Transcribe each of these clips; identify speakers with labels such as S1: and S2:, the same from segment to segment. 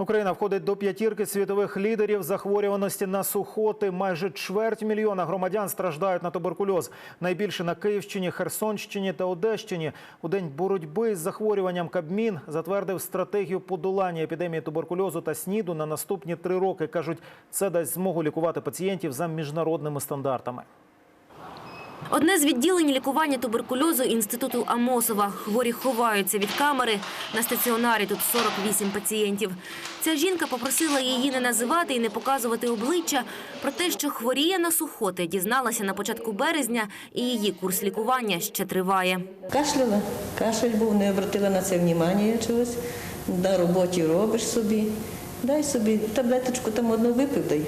S1: Україна входить до п'ятірки світових лідерів захворюваності на сухоти. Майже чверть мільйона громадян страждають на туберкульоз. Найбільше на Київщині, Херсонщині та Одещині. У день боротьби з захворюванням Кабмін затвердив стратегію подолання епідемії туберкульозу та СНІДу на наступні три роки. кажуть, це дасть змогу лікувати пацієнтів за міжнародними стандартами.
S2: Одне з відділень лікування туберкульозу інституту Амосова. Хворі ховаються від камери. На стаціонарі тут 48 пацієнтів. Ця жінка попросила її не називати і не показувати обличчя. Про те, що хворіє на сухоти, дізналася на початку березня, і її курс лікування ще триває.
S3: Кашляла, кашель був, не обратила на це внимання чогось. На роботі робиш собі, дай собі таблеточку там одну випив, дай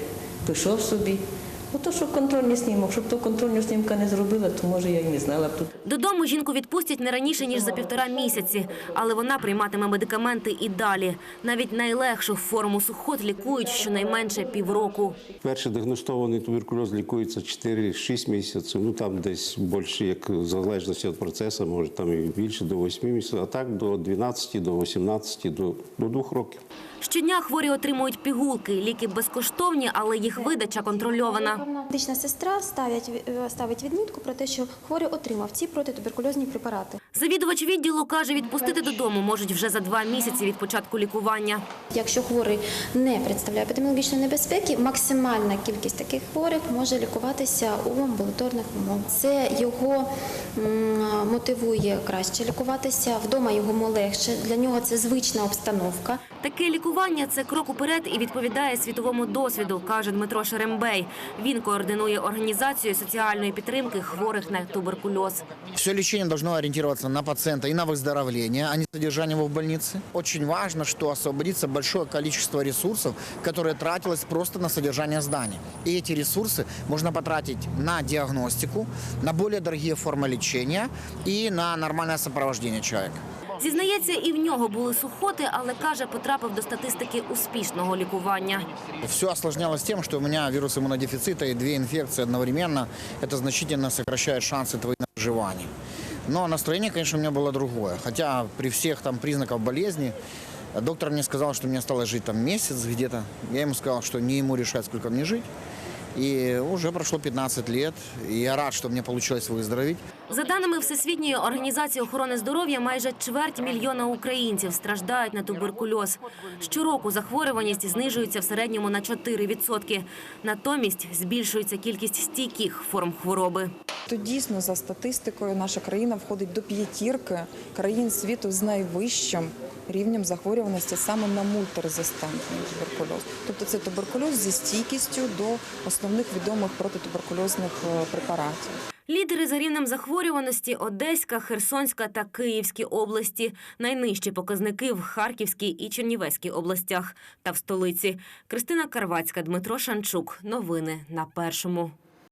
S3: пішов собі. Ото що контрольний снімок, щоб то контрольного снімка не зробила, то може я і не знала б тут.
S2: Додому жінку відпустять не раніше, ніж за півтора місяці. Але вона прийматиме медикаменти і далі. Навіть найлегшу форму сухот лікують щонайменше півроку.
S4: Перший діагностований туберкульоз лікується 4-6 місяців. Ну там десь більше, як в залежності від процесу, може там і більше до 8 місяців, а так до 12, до 18, до, до 2 років.
S2: Щодня хворі отримують пігулки. Ліки безкоштовні, але їх видача контрольована.
S5: Медична сестра ставить, е, ставить відмітку про те, що хворий отримав ці протитуберкульозні препарати.
S2: Завідувач відділу каже, відпустити додому можуть вже за два місяці від початку лікування.
S5: Якщо хворий не представляє епідеміологічної небезпеки, максимальна кількість таких хворих може лікуватися у амбулаторних умовах. Це його мотивує краще лікуватися, вдома йому легше, для нього це звична обстановка.
S2: Таке лікування це крок уперед і відповідає світовому досвіду, каже Дмитро Шерембей. Він координує організацію соціальної підтримки хворих на туберкульоз.
S6: Все лечение должно ориентироваться на пациента и на выздоровление, а не содержание его в больнице. Очень важно, что освободится большое количество ресурсов, которое тратилось просто на содержание здания. И эти ресурсы можно потратить на диагностику, на более дорогие формы лечения и на нормальное сопровождение человека.
S2: Зізнається, і в нього були сухоти, але каже, потрапив до статистики успішного лікування.
S6: Все осложнялось тем, что у меня вирус иммунодефицита и две инфекции одновременно. Это значительно сокращает шансы твоих на выживание. Но настроение, конечно, у меня было другое. Хотя при всех там признаках болезни доктор мне сказал, что мне осталось жить там месяц где-то. Я ему сказал, что не ему решать, сколько мне жить. И уже прошло 15 лет, и я рад, что мне получилось выздороветь.
S2: За даними Всесвітньої організації охорони здоров'я, майже чверть мільйона українців страждають на туберкульоз. Щороку захворюваність знижується в середньому на 4%. Натомість збільшується кількість стійких форм хвороби.
S7: То дійсно за статистикою наша країна входить до п'ятірки країн світу з найвищим рівнем захворюваності саме на мультирезистентний туберкульоз. Тобто це туберкульоз зі стійкістю до основних відомих протитуберкульозних е, препаратів.
S2: Лідери за рівнем захворюваності Одеська, Херсонська та Київські області. Найнижчі показники в Харківській і Чернівецькій областях та в столиці. Кристина Карвацька, Дмитро Шанчук. Новини на першому.